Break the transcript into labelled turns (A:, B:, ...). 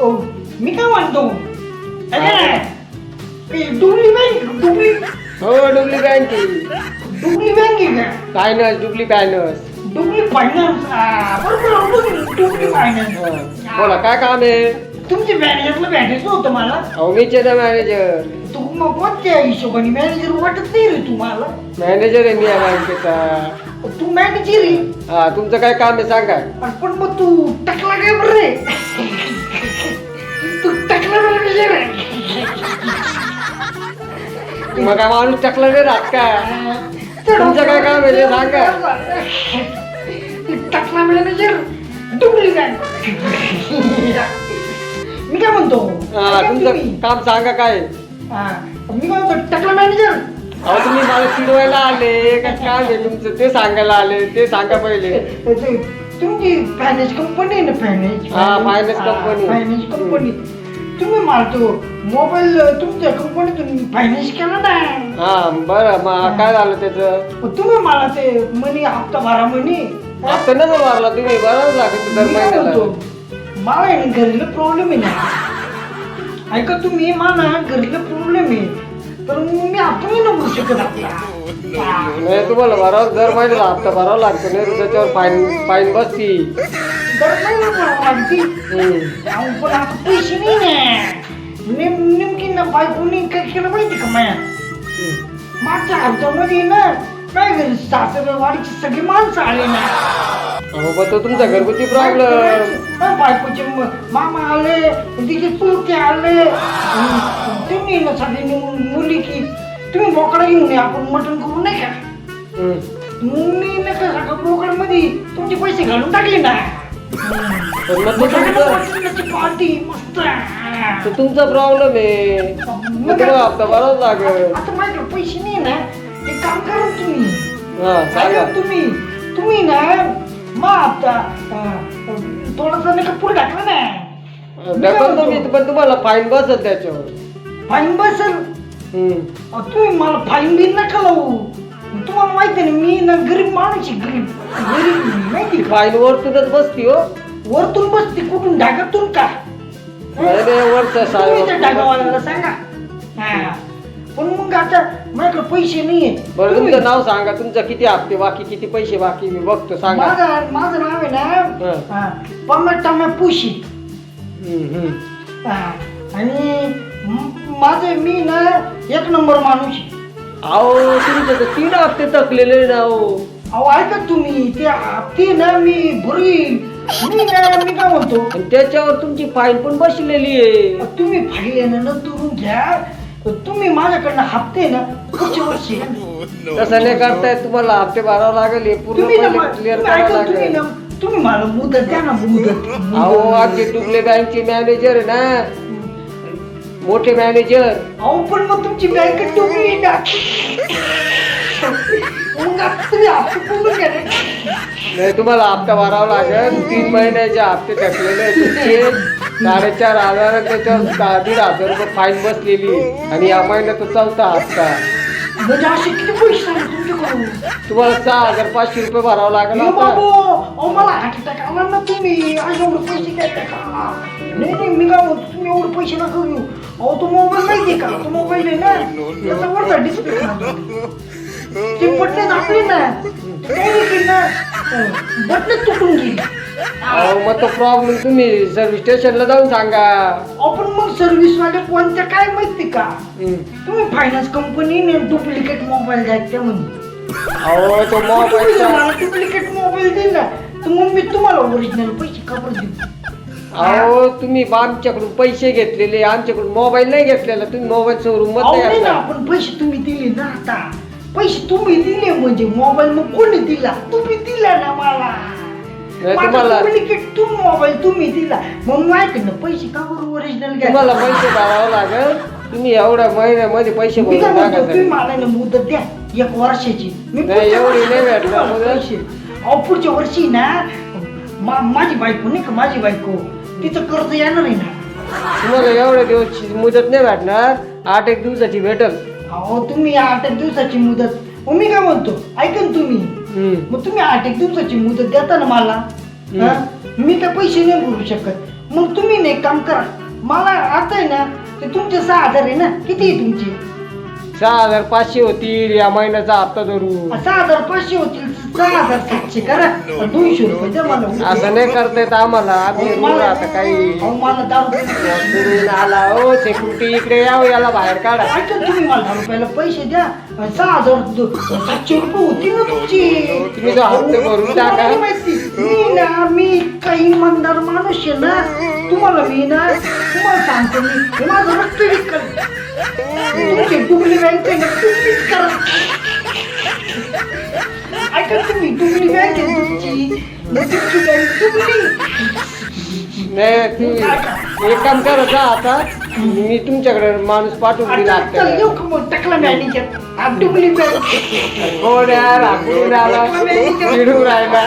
A: ओ, मी काय म्हणतो? डुबली बँक डुबली
B: हो डुबली बँक.
A: डुबली बँक आहे का?
B: फायनान्स डुबली फायनान्स
A: डुबली फायनान्स हा, बरोबर बरोबर, डुबली फायनान्स
B: बोला काय काम आहे?
A: तुमच्या मॅनेजरला भेटायचं होतं मला.
B: अहो मीचे ना मॅनेजर
A: तू मग कोणत्या हिशोबाने मॅनेजर वाटत नाही रे तुम्हाला?
B: मॅनेजर आहे मी या बँकेचा.
A: तू मॅनेजर आहे.
B: हा तुमचं काय काम आहे सांगा.
A: पण पण मग तू टकला काय बरं रे?
B: मग काय माणूस टाकला नाही राहत का? तुमचं काय काम आहे ते सांगा.
A: टकला मॅनेजर डुबली काय मी काय म्हणतो?
B: हा तुमचं. काम सांगा काय?
A: हा, मी काय म्हणतो टकला मॅनेजर
B: अहो तुम्ही मला चिडवायला आले. काय काम आहे तुमचं? ते सांगायला आले. ते सांगा पहिले.
A: तुमची फायनान्स कंपनी आहे ना फायनान्स
B: हा, finance company.
A: फायनान्स कंपनी तुम्ही मला तो मोबाईल तुमच्या कंपनीतून फायनान्स केला ना.
B: हा बरं मग काय झालं त्याचं?
A: मग तुम्ही मला ते मनी हप्ता भरा म्हणे.
B: आता नव्हतं मारला तुम्ही बरं लागत दर
A: मी काय
B: महिन्याला.
A: म्हणतो, मला आहे ना घरीला प्रॉब्लेम आहे ना. ऐका तुम्ही मला घरीला प्रॉब्लेम आहे. तर मी आपण नाही भरू शकत आपला हा.
B: नाही तुम्हाला भरावं दर महिन्याला हप्ता भरावा लागतो नाही तर त्याच्यावर फाईन फाईन बसती
A: तर नाही ना लागते.
B: हम्म.
A: अहो, पण आता पैसे नाही ना. नेम नेमकी ना बायकोनी काय केलं माहिती का माया? मागच्या हप्त्यामध्ये ना काय घरी सासरे वाडीची सगळी माणसं आले ना.
B: अहो पण तो तुमचा घरगुती प्रॉब्लेम
A: हा, बायकोचे म- मामा आले तिचे चुलते आले. तुम्ही ना सगळी मुली की तुम्ही बोकडा घेऊन या आपण मटण करू नाही का? मी नका सगळं बोकडमध्ये तुमचे पैसे घालून टाकले ना.
B: पण मग
A: पार्टी मस्त
B: तो तुमचा प्रॉब्लेम आहे. मग हप्ता लागेल.
A: आता माझ्याकडे पैसे नाही ना. एक काम करा तुम्ही.
B: हा सांगा.
A: तुम्ही. तुम्ही ना मा आता अं, थोडासा नाही का पुढे टाकला ना
B: ढकल तुम्ही पण तुम्हाला फाईन बसत त्याच्यावर.
A: फाईन बसल?
B: हम्म.
A: अहो, तुम्ही मला फाईन बिन नका लावू. तुम्हाला माहिती आहे ना मी ना गरीब माणूस आहे गरीब. गरीब माहिती का
B: फाईन वरतूनच बसती हो.
A: वरतून बसते कुठून? ढाकातून का?
B: नाही, वरचं
A: तुम्ही त्या ढाकावाल्याला सांगा. हा. पण मग आता माझ्याकडे पैसे नाहीये.
B: बरं
A: तुम्ही-
B: तुमचं नाव सांगा. तुमचं किती हप्ते बाकी किती पैसे बाकी मी बघतो सांगा.
A: माझं माझं नाव आहे
B: हं.
A: ना हा, टम्या पुशी.
B: हम्म, हम्म.
A: हा. आणि म- माझं मी ना एक नंबर माणूस आहे.
B: अहो तर तीन हप्ते थकलेले ना हो
A: अहो ऐका तुम्ही ते हप्ते ना मी भरील मी मी काय म्हणतो?
B: आणि त्याच्यावर तुमची फाईन पण बसलेली आहे.
A: तुम्ही फाईल आहे ना दुरून घ्या. तुम्ही माझ्याकडनं हप्ते ना पुढच्या वर्षी
B: तसं नाही करताय तुम्हाला हप्ते भरावं लागेल हे पूर्ण
A: तुम्ही ना
B: पहिले
A: मा-
B: क्लिअर
A: तुम्ही
B: करावं
A: ऐका, तुम्ही
B: लागेल
A: ना तुम्ही मला मुदत द्या ना मुदत.
B: अहो. आमचे टुकले बँकचे मॅनेजर आहे ना मोठे मॅनेजर
A: अहो पण मग तुमची बँक टोकली ना. मग आता तुम्ही हप्ते पूर्ण घ्या ना.
B: नाही तुम्हाला हप्ता भरावा लागेल. तीन महिन्याचे हप्ते थकलेले आहेत. तुमचे साडेचार हजार त्याच्यावर दीड हजार रुपये फाईन बसलेली. आणि या महिन्याचा चौथा हप्ता.
A: म्हणजे असे किती पैसे झाले तुमच्याकडून?
B: तुम्हाला सहा हजार पाचशे रुपये भरावं लागेल आता.
A: बाबू अहो मला हार्ट अटॅक आला ना तुम्ही. एवढे पैसे काय टाका नाही नाही मी काय म्हणतो तुम्ही एवढे पैसे नका घेऊ. अहो तो मोबाईल का? तो मोबाईल आहे ना? त्याचा वरचा डिस्प्ले ते बटणे दाखले ना. ते काय होते ना बटणे तुटून गेली.
B: अहो मग तो प्रॉब्लेम तुम्ही सर्व्हिस स्टेशनला जाऊन सांगा.
A: आपण मग सर्व्हिस वाले कोणत्या काय माहिती का. तुम्ही फायनान्स कंपनीने डुप्लिकेट मोबाईल द्यायचा म्हणे
B: अहो तो
A: तुम्ही
B: मोबाईलचा
A: मला डुप्लिकेट मोबाईल दिला. तर मग मी तुम्हाला ओरिजिनल पैसे का बरं देऊ?
B: अहो तुम्ही आमच्याकडून पैसे घेतलेले आमच्याकडून मोबाईल नाही घेतलेला तुम्ही मोबाईल शोरूममध्ये
A: नाही ना. आपण पैसे तुम्ही दिले ना आता. पैसे तुम्ही दिले म्हणजे मोबाईल मग कोणी दिला? तुम्ही दिला ना मला.
B: नाही, तुम्हाला-
A: डुप्लिकेट तू मोबाईल तुम्ही दिला. मग पैसे का बरं ओरिजिनल
B: तुम्हाला पैसे भरावं लागेल. तुम्ही एवढ्या महिन्यामध्ये पैसे
A: मी काय
B: भरून
A: म्हणतो
B: टाका
A: तुम्ही
B: सर.
A: मला ना मुदत द्या एक वर्षाची. मी
B: नाही,
A: पुढच्या
B: एवढी
A: वर्षी
B: नाही भेटणार
A: तुम्हाला
B: मुदत.
A: पैसे. अहो पुढच्या वर्षी ना मा- माझी बायको नाही का माझी बायको? तिचं कर्ज येणार आहे ना?
B: तुम्हाला एवढ्या दिवस मुदत नाही भेटणार. आठ एक दिवसाची भेटल.
A: अहो तुम्ही आठ एक दिवसाची मुदत. मग मी काय म्हणतो? ऐका ना तुम्ही.
B: हम्म.
A: मग तुम्ही आठ एक दिवसाची मुदत देता ना मला. हा? मी काय पैसे नाही भरू शकत. मग तुम्ही ना एक काम करा. मला आता आहे ना ते तुमचे सहा हजार आहे ना किती आहे तुमचे?
B: सहा हजार पाचशे होतील या महिन्याचा हप्ता धरू
A: सहा हजार पाचशे होतील. करा दोनशे रुपये द्या मला
B: असं नाही करता येत आम्हाला. आम्ही आता काही.
A: अहो, मला दारू
B: दुरून आला. ओ सेक्युरिटी इकडे याव याला बाहेर काढा.
A: ऐका तुम्ही मला दहा रुपयाला पैसे द्या. आणि सहा हजार दो- सातशे रुपये होतील ना तुमचे.
B: तुम्ही जो हप्ते भरून टाका.
A: तुम्हाला नाही माहिती. मी ना मी काही इमानदार माणूस आहे ना. तुम्हाला मी ना तुम्हाला सांगतो मी. हे माझं रक्त विकल तुमची डुबली बँक आहे ना तुम्हीच करा. ऐका ना तुम्ही डुबली बँक आहे तुमची मग तुमची बँक डुबली
B: नाही तुम्ही एक काम करा जा आता मी तुमच्याकडे माणूस पाठवून दिला
A: आता चल येऊ का मग टाकला मॅनेजर डुबली बँक
B: कोण यार हाकून आला चिडून राहिला